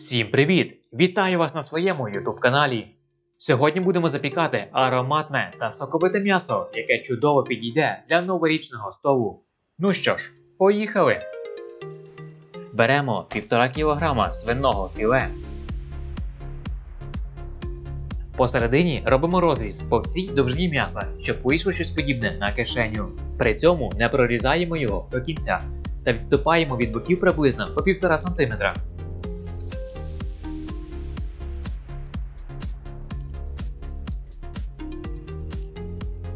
Всім привіт! Вітаю вас на своєму YouTube каналі. Сьогодні будемо запікати ароматне та соковите м'ясо, яке чудово підійде для новорічного столу. Ну що ж, поїхали! Беремо 1,5 кг свиного філе. Посередині робимо розріз по всій довжині м'яса, щоб вийшло щось подібне на кишеню. При цьому не прорізаємо його до кінця та відступаємо від боків приблизно по 1,5 см.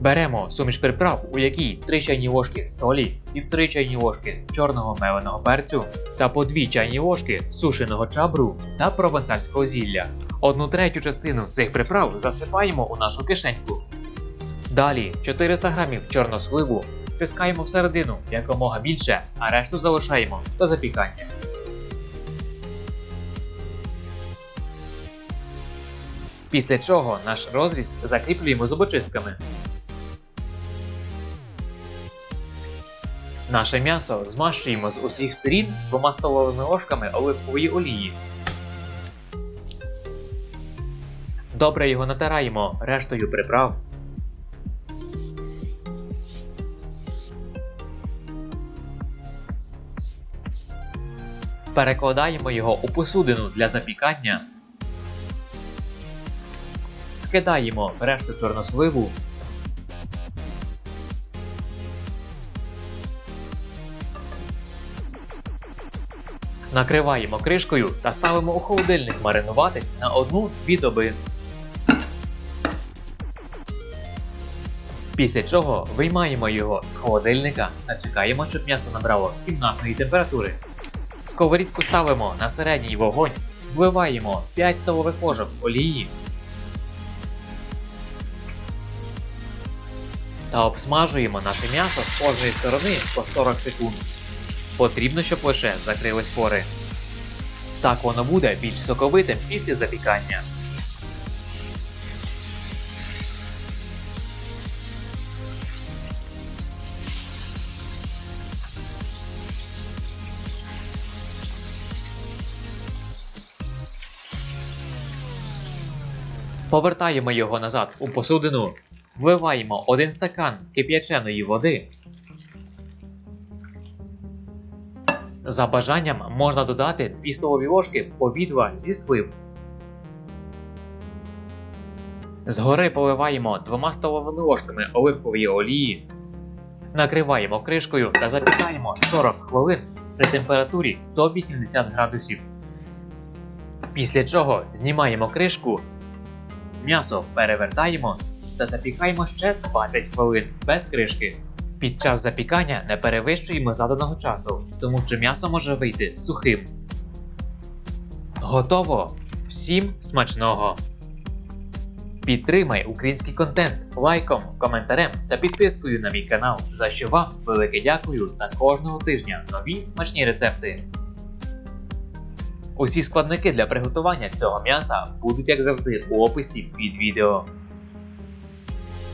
Беремо суміш приправ, у якій 3 чайні ложки солі, 1,5 чайні ложки чорного меленого перцю та по 2 чайні ложки сушеного чабру та провансальського зілля. Одну третю частину цих приправ засипаємо у нашу кишеньку. Далі 400 грамів чорносливу втискаємо всередину якомога більше, а решту залишаємо до запікання. Після чого наш розріз закріплюємо зубочистками. Наше м'ясо змащуємо з усіх сторін двома столовими ложками оливкової олії. Добре його натираємо рештою приправ. Перекладаємо його у посудину для запікання. Вкидаємо решту чорносливу Накриваємо кришкою та ставимо у холодильник маринуватись на 1-2 доби. Після чого виймаємо його з холодильника та чекаємо, щоб м'ясо набрало кімнатної температури. Сковорідку ставимо на середній вогонь, вливаємо 5 столових ложок олії та обсмажуємо наше м'ясо з кожної сторони по 40 секунд. Потрібно, щоб лише закрились пори. Так воно буде більш соковитим після запікання. Повертаємо його назад у посудину, вливаємо 1 стакан кип'яченої води. За бажанням можна додати 2 столові ложки повідла зі слив. Згори поливаємо 2 столовими ложками оливкової олії. Накриваємо кришкою та запікаємо 40 хвилин при температурі 180 градусів. Після чого знімаємо кришку, м'ясо перевертаємо та запікаємо ще 20 хвилин без кришки. Під час запікання не перевищуємо заданого часу, тому що м'ясо може вийти сухим. Готово! Всім смачного! Підтримай український контент лайком, коментарем та підпискою на мій канал, за що вам велике дякую та кожного тижня нові смачні рецепти. Усі складники для приготування цього м'яса будуть, як завжди, у описі під відео.